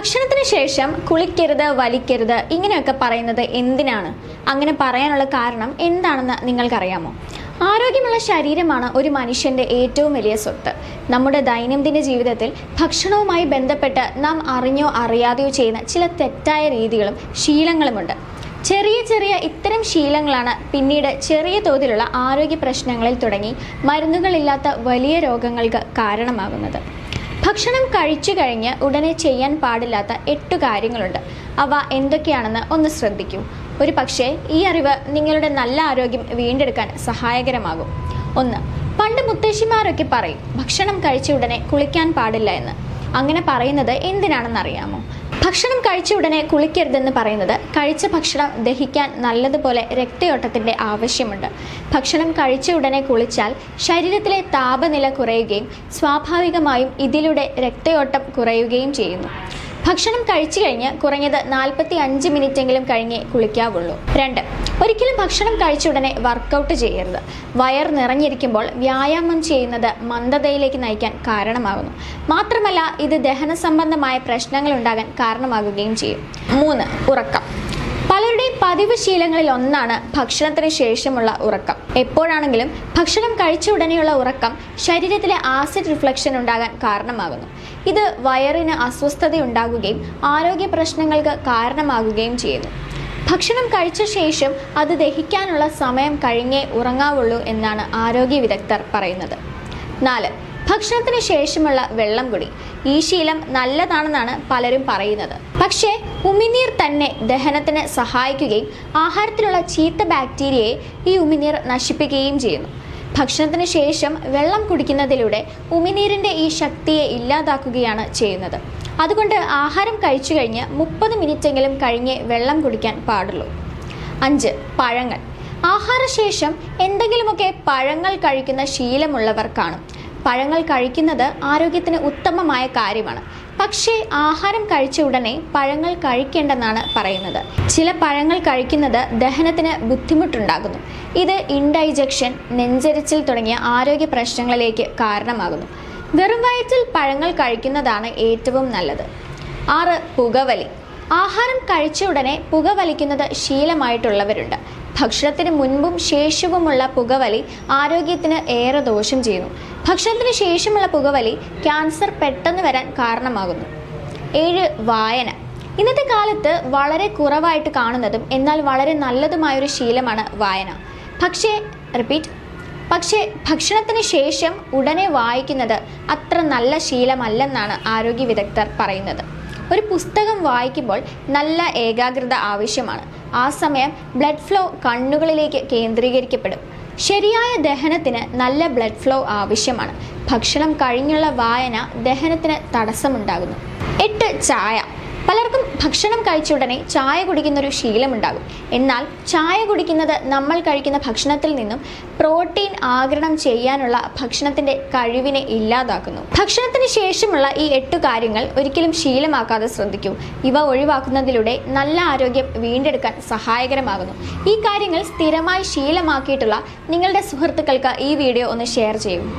ഭക്ഷണത്തിന് ശേഷം കുളിക്കരുത് വലിക്കരുത് ഇങ്ങനെയൊക്കെ പറയുന്നത് എന്തിനാണ്? അങ്ങനെ പറയാനുള്ള കാരണം എന്താണെന്ന് നിങ്ങൾക്കറിയാമോ? ആരോഗ്യമുള്ള ശരീരമാണ് ഒരു മനുഷ്യന്റെ ഏറ്റവും വലിയ സ്വത്ത്. നമ്മുടെ ദൈനംദിന ജീവിതത്തിൽ ഭക്ഷണവുമായി ബന്ധപ്പെട്ട് നാം അറിഞ്ഞോ അറിയാതെയോ ചെയ്യുന്ന ചില തെറ്റായ രീതികളും ശീലങ്ങളുമുണ്ട്. ചെറിയ ചെറിയ ഇത്തരം ശീലങ്ങളാണ് പിന്നീട് ചെറിയ തോതിലുള്ള ആരോഗ്യ പ്രശ്നങ്ങളിൽ തുടങ്ങി മരുന്നുകളില്ലാത്ത വലിയ രോഗങ്ങൾക്ക് കാരണമാകുന്നത്. ഭക്ഷണം കഴിച്ചു കഴിഞ്ഞ് ഉടനെ ചെയ്യാൻ പാടില്ലാത്ത എട്ട് കാര്യങ്ങളുണ്ട്. അവ എന്തൊക്കെയാണെന്ന് ഒന്ന് ശ്രദ്ധിക്കൂ. ഒരു പക്ഷേ ഈ അറിവ് നിങ്ങളുടെ നല്ല ആരോഗ്യം വീണ്ടെടുക്കാൻ സഹായകരമാകും. ഒന്ന് പണ്ട് മുത്തശ്ശിമാരൊക്കെ പറയും ഭക്ഷണം കഴിച്ച ഉടനെ കുളിക്കാൻ പാടില്ല എന്ന്. അങ്ങനെ പറയുന്നത് എന്തിനാണെന്ന് അറിയാമോ ഭക്ഷണം കഴിച്ച ഉടനെ കുളിക്കരുതെന്ന് പറയുന്നത് കഴിച്ച ഭക്ഷണം ദഹിക്കാൻ നല്ലതുപോലെ രക്തയോട്ടത്തിന്റെ ആവശ്യമുണ്ട്. ഭക്ഷണം കഴിച്ച ഉടനെ കുളിച്ചാൽ ശരീരത്തിലെ താപനില കുറയുകയും സ്വാഭാവികമായും ഇതിലൂടെ രക്തയോട്ടം കുറയുകയും ചെയ്യുന്നു. ഭക്ഷണം കഴിച്ചു കഴിഞ്ഞ് കുറഞ്ഞത് നാൽപ്പത്തി അഞ്ച് മിനിറ്റെങ്കിലും കഴിഞ്ഞേ കുളിക്കാവുള്ളൂ. രണ്ട് ഒരിക്കലും ഭക്ഷണം കഴിച്ച ഉടനെ വർക്കൗട്ട് ചെയ്യരുത്. വയർ നിറഞ്ഞിരിക്കുമ്പോൾ വ്യായാമം ചെയ്യുന്നത് മന്ദതയിലേക്ക് നയിക്കാൻ കാരണമാകുന്നു. മാത്രമല്ല ഇത് ദഹന സംബന്ധമായ പ്രശ്നങ്ങൾ ഉണ്ടാകാൻ കാരണമാകുകയും ചെയ്യും. മൂന്ന് ഉറക്കം. പലരുടെയും പതിവ് ശീലങ്ങളിൽ ഒന്നാണ് ഭക്ഷണത്തിന് ശേഷമുള്ള ഉറക്കം. എപ്പോഴാണെങ്കിലും ഭക്ഷണം കഴിച്ച ഉടനെയുള്ള ഉറക്കം ശരീരത്തിലെ ആസിഡ് റിഫ്ലക്ഷൻ ഉണ്ടാകാൻ കാരണമാകുന്നു. ഇത് വയറിന് അസ്വസ്ഥത ഉണ്ടാകുകയും ആരോഗ്യ പ്രശ്നങ്ങൾക്ക് കാരണമാകുകയും ചെയ്യുന്നു. ഭക്ഷണം കഴിച്ച ശേഷം അത് ദഹിക്കാനുള്ള സമയം കഴിഞ്ഞേ ഉറങ്ങാവുള്ളൂ എന്നാണ് ആരോഗ്യ വിദഗ്ധർ പറയുന്നത്. നാല് ഭക്ഷണത്തിന് ശേഷമുള്ള വെള്ളം കുടി. ഈ ശീലം നല്ലതാണെന്നാണ് പലരും പറയുന്നത്. പക്ഷേ ഉമിനീർ തന്നെ ദഹനത്തിന് സഹായിക്കുകയും ആഹാരത്തിലുള്ള ചീത്ത ബാക്ടീരിയയെ ഈ ഉമിനീർ നശിപ്പിക്കുകയും ചെയ്യുന്നു. ഭക്ഷണത്തിന് ശേഷം വെള്ളം കുടിക്കുന്നതിലൂടെ ഉമിനീരിന്റെ ഈ ശക്തിയെ ഇല്ലാതാക്കുകയാണ് ചെയ്യുന്നത്. അതുകൊണ്ട് ആഹാരം കഴിച്ചു കഴിഞ്ഞ് മുപ്പത് മിനിറ്റെങ്കിലും കഴിഞ്ഞ് വെള്ളം കുടിക്കാൻ പാടുള്ളൂ. അഞ്ച്. പഴങ്ങൾ. ആഹാരശേഷം എന്തെങ്കിലുമൊക്കെ പഴങ്ങൾ കഴിക്കുന്ന ശീലമുള്ളവർ കാണും. പഴങ്ങൾ കഴിക്കുന്നത് ആരോഗ്യത്തിന് ഉത്തമമായ കാര്യമാണ്. പക്ഷേ ആഹാരം കഴിച്ച ഉടനെ പഴങ്ങൾ കഴിക്കേണ്ടെന്നാണ് പറയുന്നത്. ചില പഴങ്ങൾ കഴിക്കുന്നത് ദഹനത്തിന് ബുദ്ധിമുട്ടുണ്ടാകുന്നു ഇത് ഇൻഡൈജക്ഷൻ നെഞ്ചരിച്ചിൽ തുടങ്ങിയ ആരോഗ്യ പ്രശ്നങ്ങളിലേക്ക് കാരണമാകുന്നു. വെറും വയറ്റിൽ പഴങ്ങൾ കഴിക്കുന്നതാണ് ഏറ്റവും നല്ലത്. ആറ് പുകവലി. ആഹാരം കഴിച്ച ഉടനെ പുകവലിക്കുന്നത് ശീലമായിട്ടുള്ളവരുണ്ട്. ഭക്ഷണത്തിന് മുൻപും ശേഷവുമുള്ള പുകവലി ആരോഗ്യത്തിന് ഏറെ ദോഷം ചെയ്യുന്നു. ഭക്ഷണത്തിന് ശേഷമുള്ള പുകവലി ക്യാൻസർ പെട്ടെന്ന് വരാൻ കാരണമാകുന്നു. ഏഴ് വായന. ഇന്നത്തെ കാലത്ത് വളരെ കുറവായിട്ട് കാണുന്നതും എന്നാൽ വളരെ നല്ലതുമായൊരു ശീലമാണ് വായന. പക്ഷേ റിപ്പീറ്റ് പക്ഷേ ഭക്ഷണത്തിന് ശേഷം ഉടനെ വായിക്കുന്നത് അത്ര നല്ല ശീലമല്ലെന്നാണ് ആരോഗ്യ വിദഗ്ധർ പറയുന്നത്. ഒരു പുസ്തകം വായിക്കുമ്പോൾ നല്ല ഏകാഗ്രത ആവശ്യമാണ്. ആ സമയം ബ്ലഡ് ഫ്ലോ കണ്ണുകളിലേക്ക് കേന്ദ്രീകരിക്കപ്പെടും. ശരിയായ ദഹനത്തിന് നല്ല ബ്ലഡ് ഫ്ലോ ആവശ്യമാണ്. ഭക്ഷണം കഴിഞ്ഞുള്ള വായന ദഹനത്തിന് തടസ്സമുണ്ടാകുന്നു. എട്ട് ചായ. പലർക്കും ഭക്ഷണം കഴിച്ച ഉടനെ ചായ കുടിക്കുന്ന കുടിക്കുന്നൊരു ശീലമുണ്ടാകും. എന്നാൽ ചായ കുടിക്കുന്നത് നമ്മൾ കഴിക്കുന്ന ഭക്ഷണത്തിൽ നിന്നും പ്രോട്ടീൻ ആഗിരണം ചെയ്യാനുള്ള ഭക്ഷണത്തിന്റെ കഴിവിനെ ഇല്ലാതാക്കുന്നു. ഭക്ഷണത്തിന് ശേഷമുള്ള ഈ എട്ടു കാര്യങ്ങൾ ഒരിക്കലും ശീലമാക്കാതെ ശ്രദ്ധിക്കൂ. ഇവ ഒഴിവാക്കുന്നതിലൂടെ നല്ല ആരോഗ്യം വീണ്ടെടുക്കാൻ സഹായകരമാകുന്നു. ഈ കാര്യങ്ങൾ സ്ഥിരമായി ശീലമാക്കിയിട്ടുള്ള നിങ്ങളുടെ സുഹൃത്തുക്കൾക്ക് ഈ വീഡിയോ ഒന്ന് ഷെയർ ചെയ്യൂ.